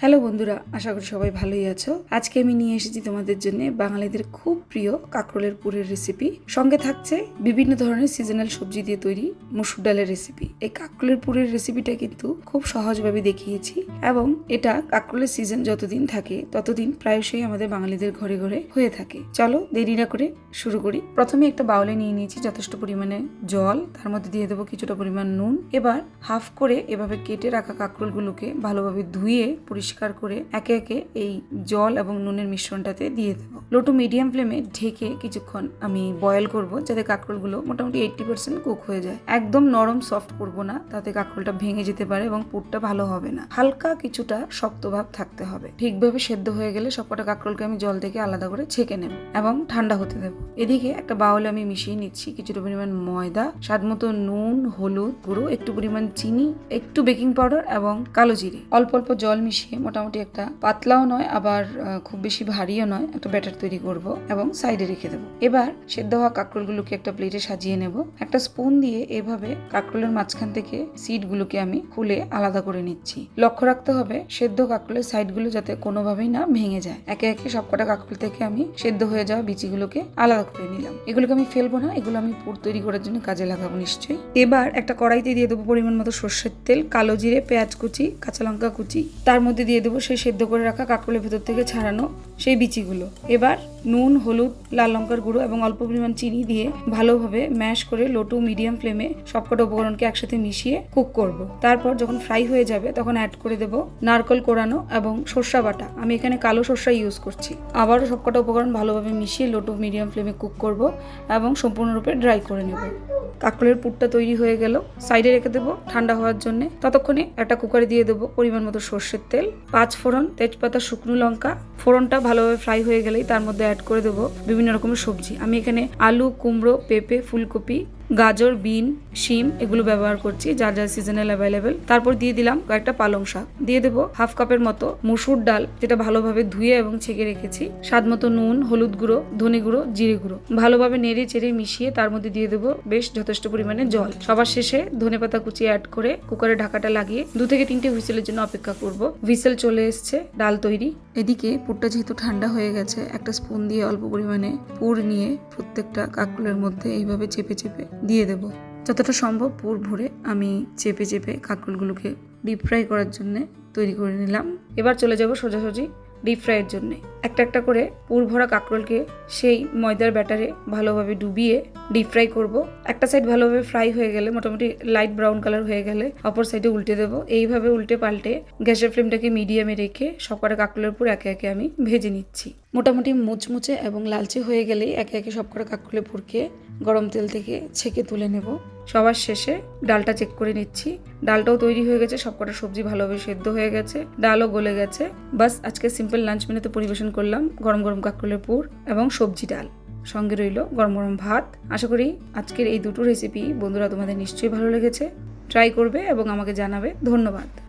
Hello বন্ধুরা, আশা করি সবাই ভালোই আছো। আজকে আমি নিয়ে এসেছি তোমাদের জন্য বাঙালিদের খুব প্রিয় কাঁকরোলের পুরের রেসিপি সঙ্গে থাকছে বিভিন্ন ধরনের সিজনাল সবজি দিয়ে তৈরি মসুর ডালের রেসিপি এই কাঁকরোলের পুরের রেসিপিটা কিন্তু খুব সহজভাবে দেখিয়েছি এবং এটা কাঁকরোলের সিজন যতদিন থাকে, ততদিন প্রায়শই আমাদের বাঙালিদের ঘরে ঘরে হয়ে থাকে। চলো দেরি না করে শুরু করি। প্রথমে একটা বাউলে নিয়ে নিয়েছি যথেষ্ট পরিমাণে জল, তার মধ্যে দিয়ে দেবো কিছুটা পরিমাণ নুন। এবার হাফ করে এভাবে কেটে রাখা কাঁকরোলগুলোকে ভালোভাবে ধুয়ে পরিষ্কার করে একে একে এই জল এবং নুনের মিশ্রণটাতে দিয়ে দেবো। লো টু মিডিয়াম ফ্লেমে ঢেকে কিছুক্ষণ আমি বয়েল করব, যাতে কাঁকরোলগুলো মোটামুটি এইটটি পার্সেন্ট কুক হয়ে যায়। একদম নরম সফট করব না, তাতে কাঁকরোলটা ভেঙে যেতে পারে এবং পুরটা ভালো হবে না। হালকা কিছুটা শক্ত ভাব থাকতে হবে। ঠিকভাবে সেদ্ধ হয়ে গেলে সবকটা কাঁকরোলকে আমি জল থেকে আলাদা করে ছেঁকে নেব এবং ঠান্ডা হতে দেব। এদিকে একটা বাউলে আমি মিশিয়ে নিচ্ছি কিছুটা পরিমাণ ময়দা, স্বাদ মতো নুন, হলুদ গুঁড়ো, একটু পরিমাণ চিনি, একটু বেকিং পাউডার এবং কালো জিরে। অল্প অল্প জল মিশিয়ে মোটামুটি একটা পাতলাও নয়, আবার খুব বেশি ভারীও নয়। একটা ব্যাটার তৈরি করব এবং সাইডে রেখে দেবো। এবার সেদ্ধ হওয়া কাঁকরোলগুলোকে একটা প্লেটে সাজিয়ে নেব। একটা স্পুন দিয়ে এভাবে কাঁকরোলের মাঝখান থেকে সিডগুলোকে আমি খুলে আলাদা করে নিচ্ছি। লক্ষ্য রাখতে হবে, সেদ্ধ কাঁকরোলের সাইডগুলো যাতে কোনোভাবেই না ভেঙে যায়। একে একে সবকটা কাঁকরোল থেকে আমি সেদ্ধ হয়ে যাওয়া বিচিগুলোকে আলাদা করে নিলাম। এগুলোকে আমি ফেলব না, এগুলো আমি পুর তৈরি করার জন্য কাজে লাগাবো নিশ্চয়ই। এবার একটা কড়াইতে দিয়ে দেবো পরিমাণ মতো সর্ষের তেল, কালো জিরে, পেঁয়াজ কুচি, কাঁচা লঙ্কা কুচি। তার মধ্যে দিয়ে দেবো সেই সেদ্ধ করে রাখা কাঁকরোলের ভেতর থেকে ছাড়ানো সেই বিচিগুলো। এবার নুন, হলুদ, লাল লঙ্কার গুঁড়ো এবং অল্প পরিমাণ চিনি দিয়ে ভালোভাবে ম্যাশ করে লো টু মিডিয়াম ফ্লেমে সবকটা উপকরণকে একসাথে মিশিয়ে কুক করব। তারপর যখন ফ্রাই হয়ে যাবে তখন অ্যাড করে দেব নারকল কোরানো এবং সর্ষা বাটা। আমি এখানে কালো সর্ষা ইউজ করছি। আবারও সবকটা উপকরণ ভালোভাবে মিশিয়ে লো টু মিডিয়াম ফ্লেমে কুক করব এবং সম্পূর্ণরূপে ড্রাই করে নেব। কাঁকরোলের পুরটা তৈরি হয়ে গেল। সাইডে রেখে দেবো ঠান্ডা হওয়ার জন্য। ততক্ষণে একটা কুকারে দিয়ে দেবো পরিমাণ মতো সর্ষের তেল, পাঁচ ফোড়ন তেজপাতা, শুকনো লঙ্কা। ফোড়নটা ভালোভাবে ফ্রাই হয়ে গেলেই তার মধ্যে অ্যাড করে দেবো বিভিন্ন রকমের সবজি। আমি এখানে আলু, কুমড়ো, পেঁপে, ফুলকপি গাজর, বিন, শিম এগুলো ব্যবহার করছি, যার যার সিজনাল অ্যাভেলেবেল তারপর দিয়ে দিলাম কয়েকটা পালং শাক। দিয়ে দেবো হাফ কাপের মতো মসুর ডাল, যেটা ভালোভাবে ধুয়ে এবং ছেঁকে রেখেছি। স্বাদ মতো নুন, হলুদ গুঁড়ো, ধনে গুঁড়ো, জিরে গুঁড়ো। ভালোভাবে নেড়ে চেড়ে মিশিয়ে তার মধ্যে দিয়ে দেবো বেশ যথেষ্ট পরিমাণে জল। সবার শেষে ধনেপাতা কুচি অ্যাড করে কুকারে ঢাকাটা লাগিয়ে দু থেকে তিনটে হুইসেলের জন্য অপেক্ষা করব। হুইসেল চলে এসছে, ডাল তৈরি। এদিকে পুরটা যেহেতু ঠান্ডা হয়ে গেছে, একটা স্পুন দিয়ে অল্প পরিমাণে পুর নিয়ে প্রত্যেকটা কাকুলের মধ্যে এইভাবে চেপে চেপে দিয়ে দেব। যতটা সম্ভব পুর ভরে আমি চেপে চেপে কাঁকরুলগুলোকে ডিপ ফ্রাই করার জন্যে তৈরি করে নিলাম। এবার চলে যাব সোজাসুজি ডিপ ফ্রাইয়ের জন্য। একটা একটা করে পুর ভরা কাঁকরোলকে সেই ময়দার ব্যাটারে ভালোভাবে ডুবিয়ে ডিপ ফ্রাই করব। একটা সাইড ভালোভাবে ফ্রাই হয়ে গেলে, মোটামুটি লাইট ব্রাউন কালার হয়ে গেলে অপর সাইডে উল্টে দেবো। এইভাবে উল্টে পাল্টে গ্যাসের ফ্লেমটাকে মিডিয়ামে রেখে সবকটা কাঁকরোলের পুর একে একে আমি ভেজে নিচ্ছি। মোটামুটি মুচমুচে এবং লালচে হয়ে গেলেই একে একে সবকটা কাঁকরোলের পুরকে গরম তেল থেকে ছেঁকে তুলে নেব। সবার শেষে ডালটা চেক করে নিচ্ছি। ডালটাও তৈরি হয়ে গেছে, সবকটা সবজি ভালোভাবে সেদ্ধ হয়ে গেছে। ডালও গলে গেছে। বাস, আজকে সিম্পল লাঞ্চ মেনুতে পরিবেশন করলাম গরম গরম কাকরোলের পুর এবং সবজি ডাল। সঙ্গে রইল গরম গরম ভাত। আশা করি আজকের এই দুটো রেসিপি বন্ধুরা তোমাদের নিশ্চয়ই ভালো লেগেছে। ট্রাই করবে এবং আমাকে জানাবে। ধন্যবাদ।